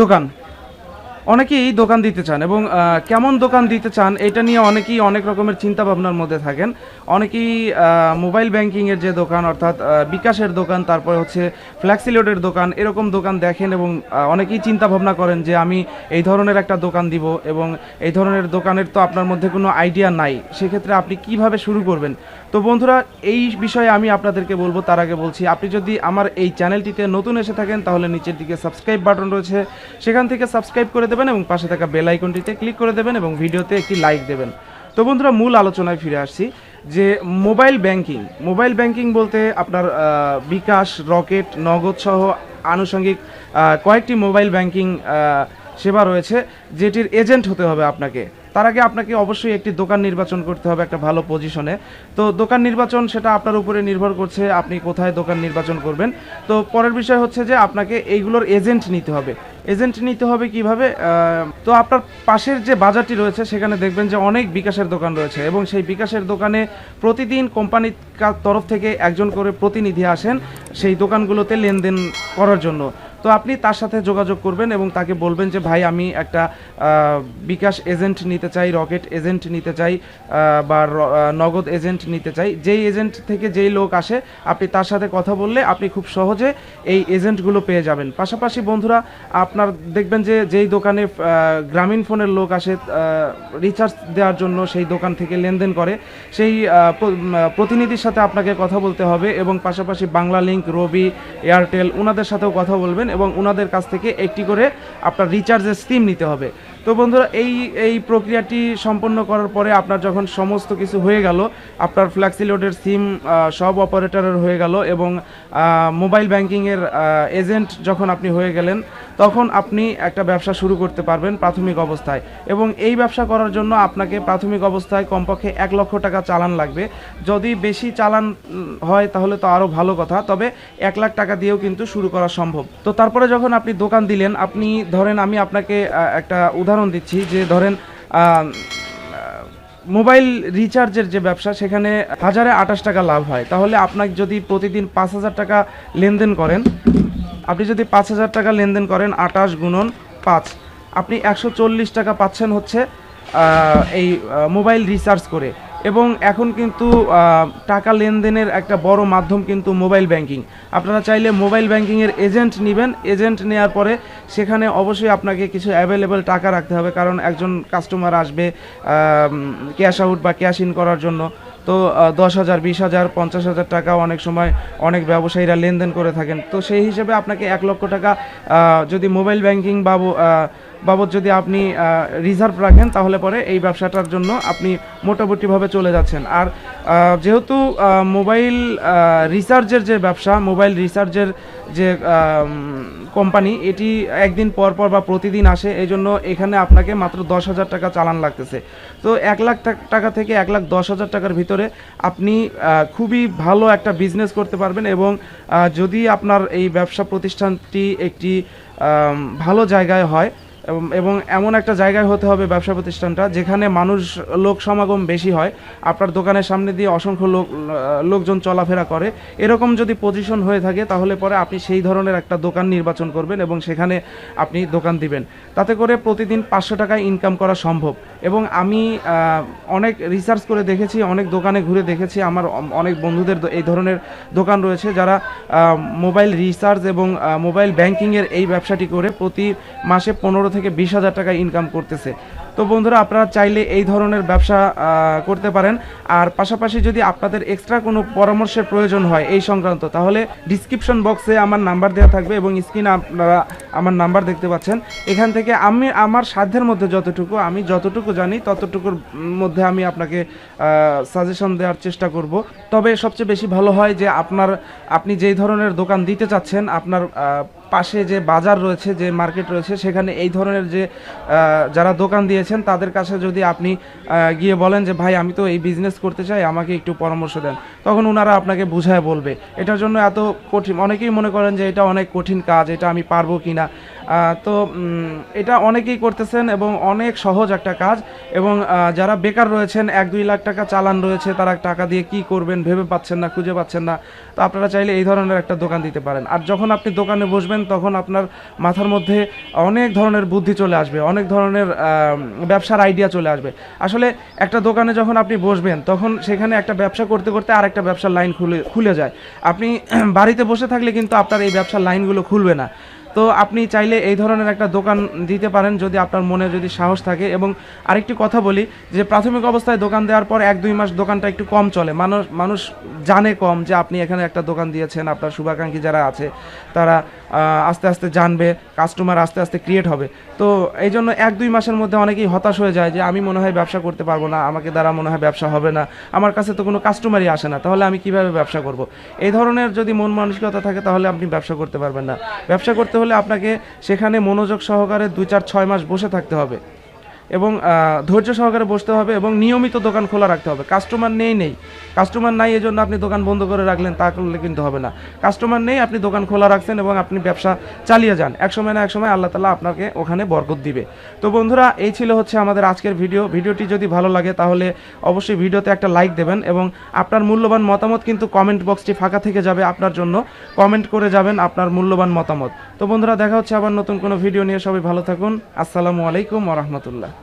দোকান। অনেকেই দোকান দিতে চান এবং কেমন দোকান দিতে চান এটা নিয়ে অনেকেই অনেক রকমের চিন্তা ভাবনার মধ্যে থাকেন। অনেকেই মোবাইল ব্যাংকিংয়ের যে দোকান অর্থাৎ বিকাশের দোকান, তারপরে হচ্ছে ফ্ল্যাক্সিলোডের দোকান, এরকম দোকান দেখেন এবং অনেকেই চিন্তা ভাবনা করেন যে আমি এই ধরনের একটা দোকান দিব এবং এই ধরনের দোকানের তো আপনার মধ্যে কোনো আইডিয়া নাই। সেক্ষেত্রে আপনি কীভাবে শুরু করবেন? তো বন্ধুরা, এই বিষয়ে আমি আপনাদেরকে বলব, তার আগে বলছি, আপনি যদি আমার এই চ্যানেলটিতে নতুন এসে থাকেন, তাহলে নিচের দিকে সাবস্ক্রাইব বাটন রয়েছে। সেখান থেকে সাবস্ক্রাইব করে দেবেন এবং পাশে থাকা বেল আইকনটিতে ক্লিক করে দেবেন এবং ভিডিওতে একটি লাইক দেবেন। তো বন্ধুরা, মূল আলোচনায় ফিরে আসছি যে মোবাইল ব্যাংকিং মোবাইল ব্যাংকিং বলতে আপনার বিকাশ, রকেট, নগদ সহ আনুষঙ্গিক কয়েকটি মোবাইল ব্যাংকিং সেবা রয়েছে, যেটির এজেন্ট হতে হবে আপনাকে। তার আগে আপনাকে অবশ্যই একটি দোকান নির্বাচন করতে হবে একটা ভালো পজিশনে। তো দোকান নির্বাচন সেটা আপনার উপরে নির্ভর করছে আপনি কোথায় দোকান নির্বাচন করবেন। তো পরের বিষয় হচ্ছে যে আপনাকে এইগুলোর এজেন্ট নিতে হবে। এজেন্ট নিতে হবে কীভাবে? তো আপনার পাশের যে বাজারটি রয়েছে, সেখানে দেখবেন যে অনেক বিকাশের দোকান রয়েছে এবং সেই বিকাশের দোকানে প্রতিদিন কোম্পানির তরফ থেকে একজন করে প্রতিনিধি আসেন সেই দোকানগুলোতে লেনদেন করার জন্য। তো আপনি তার সাথে যোগাযোগ করবেন এবং তাকে বলবেন যে, ভাই, আমি একটা বিকাশ এজেন্ট নিতে চাই, রকেট এজেন্ট নিতে চাই বা নগদ এজেন্ট নিতে চাই। যেই এজেন্ট থেকে যেই লোক আসে, আপনি তার সাথে কথা বললে আপনি খুব সহজে এই এজেন্টগুলো পেয়ে যাবেন। পাশাপাশি বন্ধুরা, আপনার দেখবেন যে, যেই দোকানে গ্রামীণ ফোনের লোক আসে রিচার্জ দেওয়ার জন্য সেই দোকান থেকে লেনদেন করে, সেই প্রতিনিধির সাথে আপনাকে কথা বলতে হবে এবং পাশাপাশি বাংলা লিঙ্ক রবি, এয়ারটেল ওনাদের সাথেও কথা বলবেন এবং ওনাদের কাছ থেকে একটি করে আপনার রিচার্জের স্কিম নিতে হবে। তো বন্ধুরা, এই এই প্রক্রিয়াটি সম্পন্ন করার পরে আপনার যখন সমস্ত কিছু হয়ে গেল, আপনার ফ্ল্যাক্সিলোডের সিম সব অপারেটরের হয়ে গেল এবং মোবাইল ব্যাংকিংয়ের এজেন্ট যখন আপনি হয়ে গেলেন, তখন আপনি একটা ব্যবসা শুরু করতে পারবেন প্রাথমিক অবস্থায় এবং এই ব্যবসা করার জন্য আপনাকে প্রাথমিক অবস্থায় কমপক্ষে এক লক্ষ টাকা চালান লাগবে। যদি বেশি চালান হয় তাহলে তো আরও ভালো কথা, তবে এক লাখ টাকা দিয়েও কিন্তু শুরু করা সম্ভব। তো তারপরে যখন আপনি দোকান দিলেন, আপনি ধরেন আমি আপনাকে একটা উদাহরণ দিচ্ছি যে ধরেন মোবাইল রিচার্জের যে ব্যবসা, সেখানে হাজারে আঠাশ টাকা লাভ হয়। তাহলে আপনার যদি প্রতিদিন পাঁচ হাজার টাকা লেনদেন করেন, আপনি যদি পাঁচ হাজার টাকা লেনদেন করেন, আঠাশ গুণন পাঁচ, আপনি একশো চল্লিশ টাকা পাচ্ছেন হচ্ছে এই মোবাইল রিচার্জ করে। এবং এখন কিন্তু টাকা লেনদেনের একটা বড় মাধ্যম কিন্তু মোবাইল ব্যাংকিং। আপনারা চাইলে মোবাইল ব্যাংকিংয়ের এজেন্ট নেবেন। এজেন্ট নেওয়ার পরে সেখানে অবশ্যই আপনাকে কিছু অ্যাভেলেবেল টাকা রাখতে হবে, কারণ একজন কাস্টমার আসবে ক্যাশ আউট বা ক্যাশ ইন করার জন্য। তো দশ হাজার, বিশ হাজার, পঞ্চাশ হাজার টাকা অনেক সময় অনেক ব্যবসায়ীরা লেনদেন করে থাকেন। তো সেই হিসেবে আপনাকে এক লক্ষ টাকা যদি মোবাইল ব্যাংকিং বা বাবদ যদি আপনি রিজার্ভ রাখেন, তাহলে পরে এই ব্যবসাটার জন্য আপনি মোটামুটিভাবে চলে যাচ্ছেন। আর যেহেতু মোবাইল রিচার্জের যে ব্যবসা, মোবাইল রিচার্জের যে কোম্পানি এটি একদিন পর পর বা প্রতিদিন আসে এই জন্য এখানে আপনাকে মাত্র দশ হাজার টাকা চালান লাগতেছে। তো এক লাখ টাকা থেকে এক লাখ দশ হাজার টাকার ভিতরে আপনি খুবই ভালো একটা বিজনেস করতে পারবেন এবং যদি আপনার এই ব্যবসা প্রতিষ্ঠানটি একটি ভালো জায়গায় হয় এবং- এমন একটা জায়গায় হতে হবে ব্যবসা প্রতিষ্ঠানটা, যেখানে মানুষ লোক সমাগম বেশি হয়, আপনার দোকানের সামনে দিয়ে অসংখ্য লোক লোকজন চলাফেরা করে। এরকম যদি পজিশন হয়ে থাকে, তাহলে পরে আপনি সেই ধরনের একটা দোকান নির্বাচন করবেন এবং সেখানে আপনি দোকান দিবেন। তাতে করে প্রতিদিন পাঁচশো টাকা ইনকাম করা সম্ভব। এবং আমি অনেক রিসার্চ করে দেখেছি, অনেক দোকানে ঘুরে দেখেছি, আমার অনেক বন্ধুদের এই ধরনের দোকান রয়েছে, যারা মোবাইল রিচার্জ এবং মোবাইল ব্যাংকিংয়ের এই ব্যবসাটি করে প্রতি মাসে পনেরো থেকে বিশ হাজার টাকা ইনকাম করতেছে। তো বন্ধুরা, আপনারা চাইলে এই ধরনের ব্যবসা করতে পারেন। আর পাশাপাশি যদি আপনাদের এক্সট্রা কোনো পরামর্শের প্রয়োজন হয় এই সংক্রান্ত, তাহলে ডিসক্রিপশন বক্সে আমার নাম্বার দেওয়া থাকবে এবং স্ক্রিনে আপনারা আমার নাম্বার দেখতে পাচ্ছেন। এখান থেকে আমি, আমার সাধ্যের মধ্যে যতটুকু, আমি যতটুকু জানি, ততটুকুর মধ্যে আমি আপনাকে সাজেশন দেওয়ার চেষ্টা করব। তবে সবচেয়ে বেশি ভালো হয় যে আপনার, আপনি যেই ধরনের দোকান দিতে চাচ্ছেন, আপনার পাশে যে বাজার রয়েছে, যে মার্কেট রয়েছে, সেখানে এই ধরনের যে যারা দোকান দিয়েছেন, তাদের কাছে যদি আপনি গিয়ে বলেন যে, ভাই, আমি তো এই বিজনেস করতে চাই, আমাকে একটু পরামর্শ দেন। তখন ওনারা আপনাকে বুঝায় বলবে। এটার জন্য এত কঠিন, অনেকেই মনে করেন যে, এটা অনেক কঠিন কাজ, এটা আমি পারব কি না তো এটা অনেকেই করতেছেন এবং অনেক সহজ একটা কাজ এবং যারা বেকার রয়েছেন, এক দুই লাখ টাকা চালান রয়েছে, তারা টাকা দিয়ে কি করবেন ভেবে পাচ্ছেন না, খুঁজে পাচ্ছেন না। তো আপনারা চাইলে এই ধরনের একটা দোকান দিতে পারেন। আর যখন আপনি দোকানে বসবেন, তখন আপনার মাথার মধ্যে অনেক ধরনের বুদ্ধি চলে আসবে, অনেক ধরনের ব্যবসার আইডিয়া চলে আসবে। আসলে একটা দোকানে যখন আপনি বসবেন, তখন সেখানে একটা ব্যবসা করতে করতে আর একটা ব্যবসার লাইন খুলে খুলে যায়। আপনি বাড়িতে বসে থাকলে কিন্তু আপনার এই ব্যবসার লাইনগুলো খুলবে না। তো আপনি চাইলে এই ধরনের একটা দোকান দিতে পারেন যদি আপনার মনে যদি সাহস থাকে। এবং আরেকটি কথা বলি যে প্রাথমিক অবস্থায় দোকান দেওয়ার পর এক দুই মাস দোকানটা একটু কম চলে। মানুষ মানুষ জানে কম যে আপনি এখানে একটা দোকান দিয়েছেন, আপনার শুভাকাঙ্ক্ষী যারা আছে তারা আস্তে আস্তে জানবে কাস্টমার আস্তে আস্তে ক্রিয়েট হবে। তো এই জন্য এক দুই মাসের মধ্যে অনেকেই হতাশ হয়ে যায় যে আমি মনে হয় ব্যবসা করতে পারব না, আমাকে দ্বারা মনে হয় ব্যবসা হবে না, আমার কাছে তো কোনো কাস্টমারই আসে না, তাহলে আমি কীভাবে ব্যবসা করব? এই ধরনের যদি মন মানসিকতা থাকে তাহলে আপনি ব্যবসা করতে পারবেন না। ব্যবসা করতে হলে আপনাকে সেখানে মনোযোগ সহকারে দুই চার ছয় মাস বসে থাকতে হবে। এবং ধৈর্য সহকারে বসতে হবে এবং নিয়মিত দোকান খোলা রাখতে হবে। কাস্টমার নেই নেই। কাস্টমার নাই এজন্য আপনি দোকান বন্ধ করে রাখলেন, তা করলে কিন্তু হবে না। কাস্টমার নেই, আপনি দোকান খোলা রাখছেন এবং আপনি ব্যবসা চালিয়ে যান। এক সময় না এক সময় আল্লাহ তালা আপনাকে ওখানে বরকত দিবে। তো বন্ধুরা, এই ছিল হচ্ছে আমাদের আজকের ভিডিও। ভিডিওটি যদি ভালো লাগে তাহলে অবশ্যই ভিডিওতে একটা লাইক দেবেন এবং আপনার মূল্যবান মতামত কিন্তু কমেন্ট বক্সটি ফাঁকা থেকে যাবে আপনার জন্য। কমেন্ট করে যাবেন আপনার মূল্যবান মতামত। তো বন্ধুরা, দেখা হচ্ছে আবার নতুন কোনো ভিডিও নিয়ে। সবাই ভালো থাকুন। আসসালামু আলাইকুম ওরহমতুল্লাহ